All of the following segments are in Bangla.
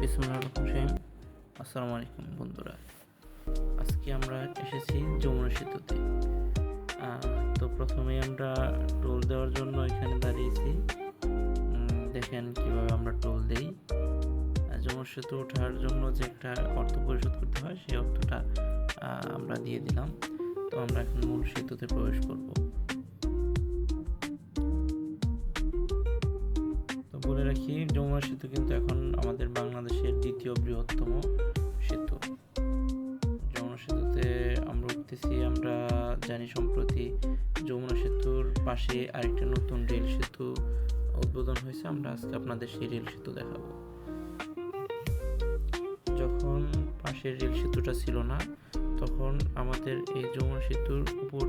বিসমুল্লাহ রহিম। আসসালামু আলাইকুম বন্ধুরা। আজকে আমরা এসেছি যমুনা সেতুতে। তো প্রথমে আমরা টোল দেওয়ার জন্য এখানে দাঁড়িয়েছি। দেখেন কীভাবে আমরা টোল দেই। যমুনা সেতু ওঠার জন্য যে একটা অর্থ পরিশোধ করতে হয়, সেই অর্থটা আমরা দিয়ে দিলাম। তো আমরা এখন মূল সেতুতে প্রবেশ করব। রাখি যমুনা সেতু কিন্তু এখন আমাদের বাংলাদেশের দ্বিতীয় বৃহত্তম সেতু। যমুনা সেতুতে আমরা উঠতেছি আমরা জানি সম্প্রতি যমুনা সেতুর পাশে আরেকটা নতুন রেল সেতু উদ্বোধন হয়েছে। আমরা আজকে আপনাদের সেই রেল সেতু দেখাবো। যখন পাশের রেল সেতুটা ছিল না তখন আমাদের এই যমুনা সেতুর উপর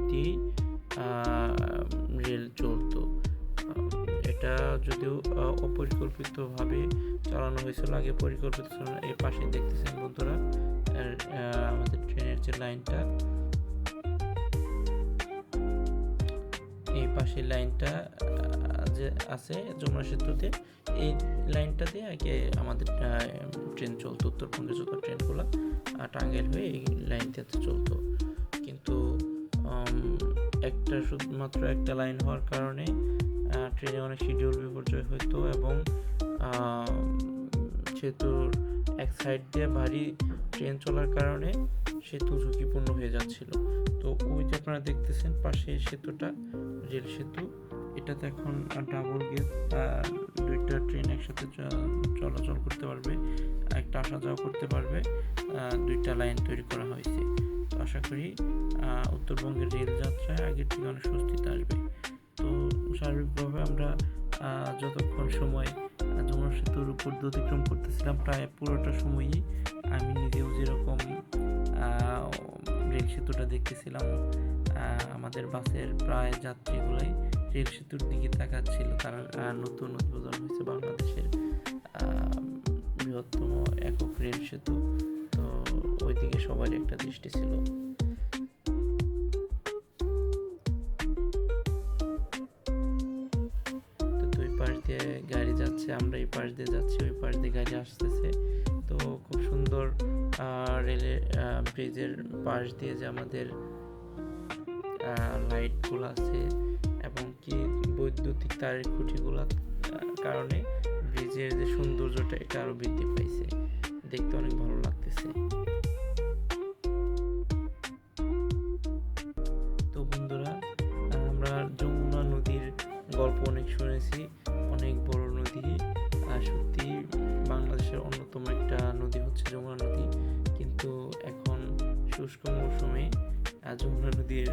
আহ, রেল চলতো। এটা যদিও অপরিকল্পিতভাবে চালানো হয়েছিল আগে পরিকল্পিত ছিল না এই পাশে দেখতেছেন বন্ধুরা আমাদের ট্রেনের যে লাইনটা, এই পাশে লাইনটা যে আছে যমুনা সেতুতে, এই লাইনটা দিয়ে আগে আমাদের ট্রেন চলতো, উত্তরবঙ্গে যত ট্রেনগুলো টাঙ্গাইল হয়ে এই লাইনটাতে চলতো। কিন্তু একটা শুধুমাত্র একটা লাইন হওয়ার কারণে ট্রেনে অনেক শিডিউল বিপর্যয় হতো এবং সেতুর এক সাইড দিয়ে ভারী ট্রেন চলার কারণে সেতু ঝুঁকিপূর্ণ হয়ে যাচ্ছিল। তো ওই যে আপনারা দেখতেছেন পাশে সেতুটা, রেল সেতু, এটাতে এখন ডাবল গেজ দুইটা ট্রেন একসাথে চলাচল করতে পারবে, একটা আসা যাওয়া করতে পারবে দুইটা লাইন তৈরি করা হয়েছে। তো আশা করি উত্তরবঙ্গের রেল যাত্রায় আগের থেকে অনেক স্বস্তিতে আসবে। তো স্বাভাবিকভাবে আমরা যতক্ষণ সময় যমুনা সেতুর উপর অতিক্রম করতেছিলাম প্রায় পুরোটা সময়ই আমি নিজেও যেরকম রেল সেতুটা দেখতেছিলাম আমাদের বাসের প্রায় যাত্রীগুলোই রেল সেতুর দিকে তাকাচ্ছিল। আহ, নতুন উদ্বোধন হয়েছে বাংলাদেশের বৃহত্তম একক রেল সেতু। তো ওইদিকে সবারই একটা দৃষ্টি ছিল। দিয়ে গাড়ি যাচ্ছে, আমরা এই পাশ দিয়ে যাচ্ছি, ওই পাশ দিয়ে গাড়ি আসতেছে। তো খুব সুন্দর রেলের ব্রিজের পাশ দিয়ে যে আমাদের লাইটগুলো আছে এবং কি বৈদ্যুতিক তারের খুঁটিগুলো কারণে ব্রিজের যে সৌন্দর্যটা এটা আরও বৃদ্ধি পাইছে। দেখতে অনেক ভালো লাগতেছে। হচ্ছে যমুনা নদী। কিন্তু এখন শুষ্ক মৌসুমে যমুনা নদীর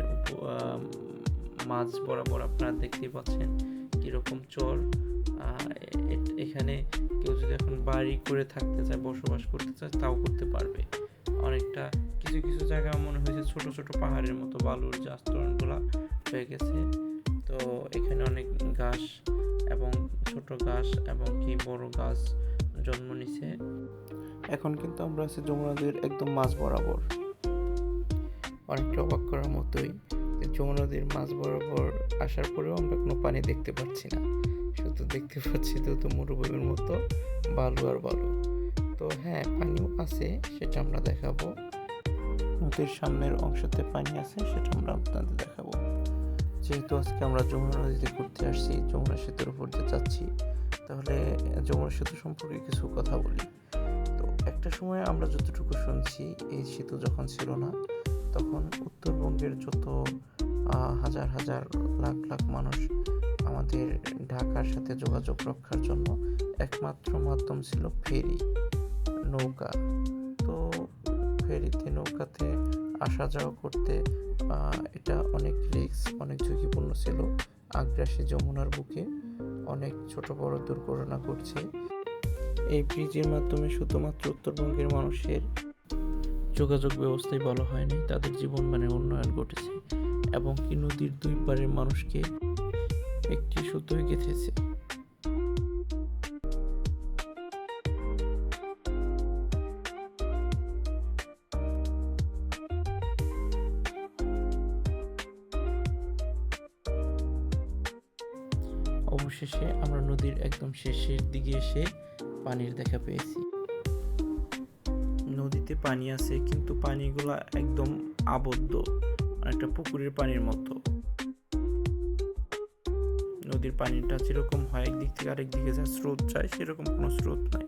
মাঝ বরাবর আপনারা দেখতেই পাচ্ছেন কীরকম চর। এখানে কেউ যদি এখন বাড়ি করে থাকতে চায়, বসবাস করতে চায়, তাও করতে পারবে। অনেকটা কিছু কিছু জায়গা মনে হয়েছে ছোট ছোট পাহাড়ের মতো, বালুর যে আস্তরণগুলা হয়ে গেছে। তো এখানে অনেক ঘাস এবং ছোট ঘাস এবং কি বড় গাছ জন্ম নিছে। এখন কিন্তু আমরা আছি যমুনা নদীর একদম মাঝ বরাবর। অনেকটা অবাক করার মতোই যমুনা নদীর মাঝ বরাবর আসার পরেও আমরা কোনো পানি দেখতে পাচ্ছি না। শুধু দেখতে পাচ্ছি তো তো মরুভূমির মতো বালু আর বালু। তো হ্যাঁ পানিও আছে সেটা আমরা দেখাবো। নদীর সামনের অংশতে পানি আছে সেটা আমরা আপনাদের দেখাবো। যেহেতু আজকে আমরা যমুনা নদীতে ঘুরতে আসছি যমুনা সেতুর উপর দিয়ে যাচ্ছি তাহলে যমুনা সেতু সম্পর্কে কিছু কথা বলি। একটা সময় আমরা যতটুকু শুনছি, এই সেতু যখন ছিল না, তখন উত্তরবঙ্গের যত হাজার হাজার লাখ লাখ মানুষ আমাদের ঢাকার সাথে যোগাযোগ রক্ষার জন্য একমাত্র মাধ্যম ছিল ফেরি, নৌকা। তো ফেরিতে, নৌকাতে আসা যাওয়া করতে এটা অনেক রিস্ক, অনেক ঝুঁকিপূর্ণ ছিল। আগ্রাসী যমুনার বুকে অনেক ছোট বড় দুর্ঘটনা ঘটছে। এই ব্রিজের মাধ্যমে শুধুমাত্র উত্তরবঙ্গের মানুষের যোগাযোগ ব্যবস্থাই ভালো হয়নি, তাদের জীবন মানে উন্নয়ন ঘটেছে এবং কি নদীর দুই পারের মানুষকে একটি সুতোয় গেঁথেছে। অবশেষে আমরা নদীর একদম শেষের দিকে এসে পানির দেখা পেয়েছি। নদীতে পানি আছে, কিন্তু পানিগুলো একদম আবদ্ধ, একটা পুকুরের পানির মতো। নদীর পানিটা যেরকম হয়, একদিক থেকে আরেক দিকে যা স্রোত যায়, সেরকম কোনো স্রোত নাই।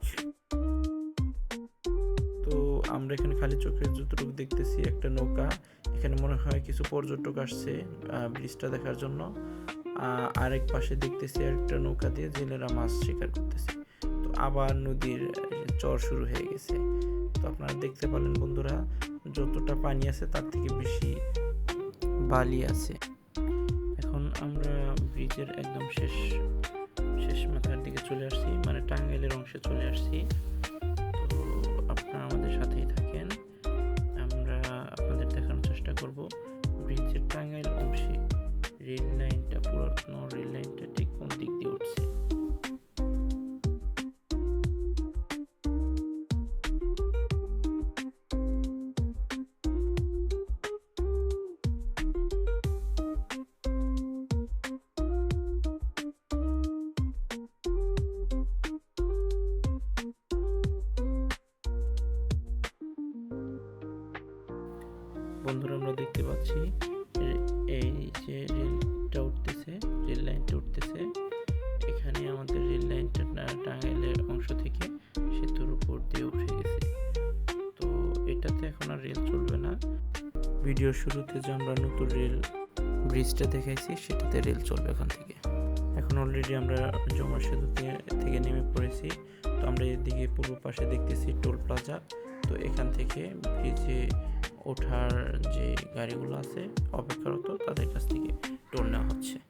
তো আমরা এখানে খালি চোখে যতটুকু দেখতেছি একটা নৌকা। এখানে মনে হয় কিছু পর্যটক আসছে ব্রিজটা দেখার জন্য। আরেক পাশে দেখতেছি একটা নৌকা দিয়ে জেলেরা মাছ শিকার করতেছে। আবার নদীর চর শুরু হয়ে গেছে। তো আপনারা দেখতে পারলেন বন্ধুরা, যতটা পানি আছে তার থেকে বেশি বালি আছে। এখন আমরা ব্রিজের একদম শেষ শেষ মাথার দিকে চলে আসছি মানে টাঙ্গাইলের অংশে চলে আসছি। তো আপনারা আমাদের সাথেই থাকেন। আমরা আপনাদের দেখানোর চেষ্টা করব ব্রিজের টাঙ্গাইল অংশে। রেল লাইনটা, পুরাতন রেল লাইনটা ঠিক কোন দিক দিয়ে উঠছে? বন্ধুরা আমরা দেখতে পাচ্ছি এই যে রেলটা উঠতেছে, রেল লাইনটা উঠতেছে। এখানে আমাদের রেল লাইনটা টাঙ্গাইলের অংশ থেকে সেতুর উপর দিয়ে উঠে গেছে। তো এটাতে এখন আর রেল চলবে না। ভিডিও শুরুতে যে আমরা নতুন রেল ব্রিজটা দেখাইছি, সেটাতে রেল চলবে এখান থেকে। এখন অলরেডি আমরা জমা সেতুতে থেকে নেমে পড়েছি। তো আমরা এদিকে পূর্ব পাশে দেখতেছি টোল প্লাজা। তো এখান থেকে ব্রিজে ওঠার যে গাড়িগুলো আছে অপেক্ষারত তাদের কাছ থেকে টোল নেওয়া হচ্ছে।